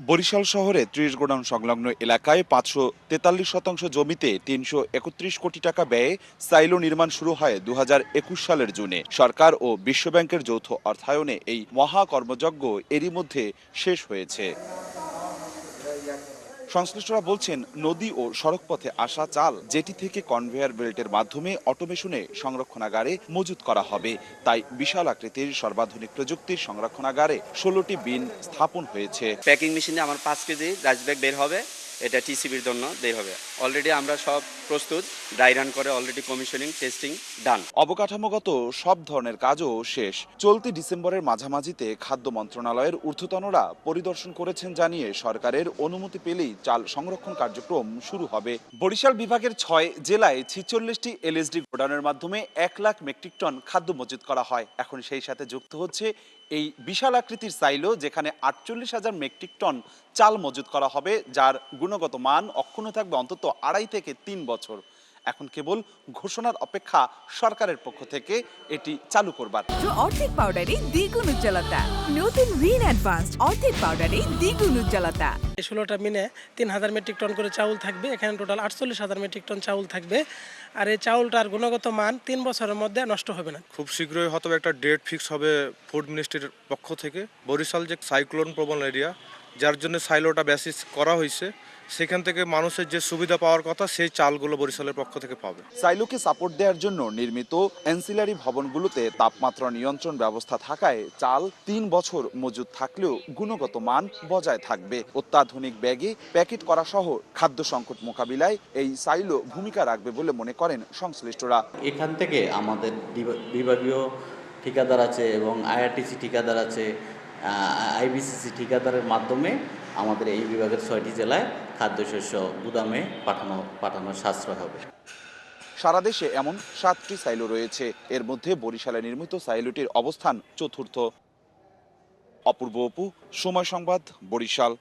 বরিশাল শহরে ত্রিশ গোডাউন সংলগ্ন এলাকায় পাঁচশো তেতাল্লিশ শতাংশ জমিতে তিনশো একত্রিশ কোটি টাকা ব্যয়ে সাইলো নির্মাণ শুরু হয় দু হাজার একুশ সালের জুনে। সরকার ও বিশ্বব্যাংকের যৌথ অর্থায়নে এই মহা কর্মযজ্ঞ এরই মধ্যে শেষ হয়েছে। সংশ্লিষ্টরা বলছেন, নদী ও সড়কপথে আসা চাল যেটি থেকে কনভেয়ার বেল্টের মাধ্যমে অটোমেশনে সংরক্ষণাগারে মজুত করা হবে। তাই বিশাল আকৃতির সর্বাধুনিক প্রযুক্তির সংরক্ষণাগারে ষোলোটি বিন স্থাপন হয়েছে। প্যাকিং মেশিনে আমার পাঁচ কেজি রাইস ব্যাগ বের হবে। এটা টিসিবির জন্য বের হবে। অলরেডি আমরা সব প্রস্তুত ড্রাই রান করে অলরেডি কমিশনিং টেস্টিং ডান অবকাঠামোগত সব ধরনের কাজও শেষ। চলতি ডিসেম্বরের মাঝামাঝিতে খাদ্য মন্ত্রণালয়ের ঊর্ধ্বতনরা পরিদর্শন করেছেন জানিয়ে সরকারের অনুমতি পেলেই চাল সংরক্ষণ কার্যক্রম শুরু হবে। বরিশাল বিভাগের ছয় জেলায় ছিচল্লিশটি এলএসডি গোডাউনের মাধ্যমে এক লাখ মেট্রিক টন খাদ্য মজুত করা হয়। এখন সেই সাথে যুক্ত হচ্ছে এই বিশাল আকৃতির সাইলো যেখানে আটচল্লিশ হাজার মেট্রিক টন চাল মজুত করা হবে যার গুণগত মান অক্ষুণ্ণ থাকবে অন্তত আড়াই থেকে তিন বছর। এখন কেবল ঘোষণার অপেক্ষা সরকারের পক্ষ থেকে এটি চালু করবার। অর্ধেক পাউডারে দ্বিগুণ উজ্জ্বলতা। নতুন রিন অ্যাডভান্সড অর্ধেক পাউডারে দ্বিগুণ উজ্জ্বলতা। এই ষোলোটা মিনে তিন হাজার মেট্রিক টন করে চাউল থাকবে এখানে টোটাল আটচল্লিশ হাজার মেট্রিক টন চাউল থাকবে। আর এই চাউলটার গুণগত মান তিন বছরের মধ্যে নষ্ট হবে না। খুব শীঘ্রই হয়তো একটা ডেট ফিক্স হবে ফুড মিনিস্ট্রির পক্ষ থেকে। বরিশাল যে সাইক্লোন প্রবণ এরিয়া যার জন্য সাইলোটা বেসিস করা হয়েছে সেখান থেকে মানুষের যে সুবিধা পাওয়ার কথা সেই চালগুলো বরিশালের পক্ষ থেকে পাবে। সাইলোকে সাপোর্ট দেওয়ার জন্য নির্মিত অ্যান্সিলারি ভবনগুলোতে তাপমাত্রা নিয়ন্ত্রণ ব্যবস্থা থাকায় চাল তিন বছর মজুদ থাকলেও গুণগত মান বজায় থাকবে। অত্যাধুনিক ব্যাগে প্যাকেট করা সহ খাদ্য সংকট মোকাবিলায় এই সাইলো ভূমিকা রাখবে বলে মনে করেন সংশ্লিষ্টরা। এখান থেকে আমাদের বিভাগীয় ঠিকাদার আছে এবং আইআরটিসি ঠিকাদার আছে আইবিসিসি ঠিকাদারের মাধ্যমে আমাদের এই বিভাগের ছয়টি জেলায় খাদ্যশস্য গুদামে পাঠানো পাঠানো সাশ্রয় হবে। সারা দেশে এমন সাতটি সাইলো রয়েছে। এর মধ্যে বরিশালে নির্মিত সাইলোটির অবস্থান চতুর্থ। অপূর্ব অপু, সময় সংবাদ, বরিশাল।